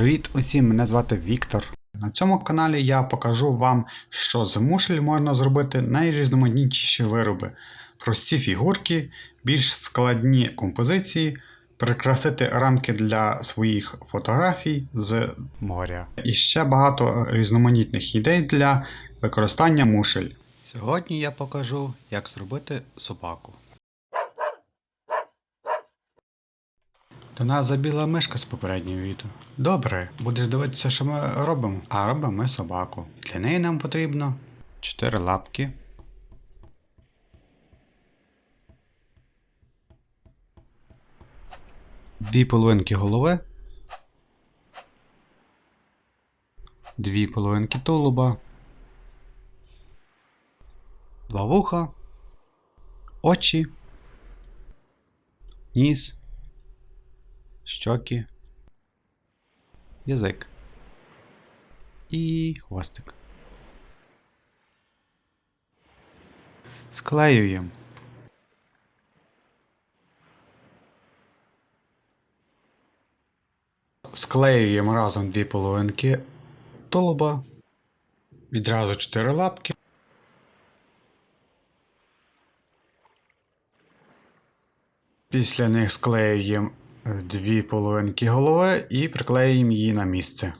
Привіт усім, мене звати Віктор. На цьому каналі я покажу вам, що з мушель можна зробити найрізноманітніші вироби, прості фігурки, більш складні композиції, прикрасити рамки для своїх фотографій з моря. І ще багато різноманітних ідей для використання мушель. Сьогодні я покажу, як зробити собаку. До нас забіла мишка з попереднього відео. Добре, будеш дивитися, що ми робимо. А робимо ми собаку. Для неї нам потрібно 4 лапки. Дві половинки голови. Дві половинки тулуба. Два вуха. Очі. Ніс щоки, язик і хвостик. Склеюємо. Склеюємо разом дві половинки тулуба, відразу чотири лапки. Після них склеюємо дві половинки голови і приклеїмо її на місце.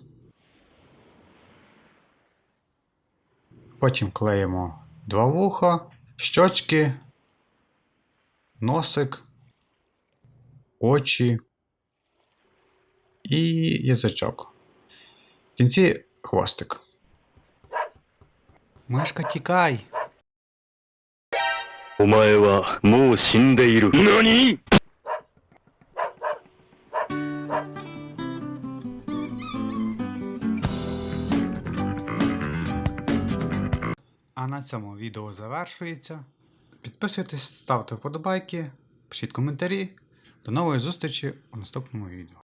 Потім клеїмо два вуха, щочки, носик, очі і язичок. В кінці хвостик. Мишка тікай. お前はもう死んでいる。何 А на цьому відео завершується. Підписуйтесь, ставте вподобайки, пишіть коментарі. До нової зустрічі у наступному відео.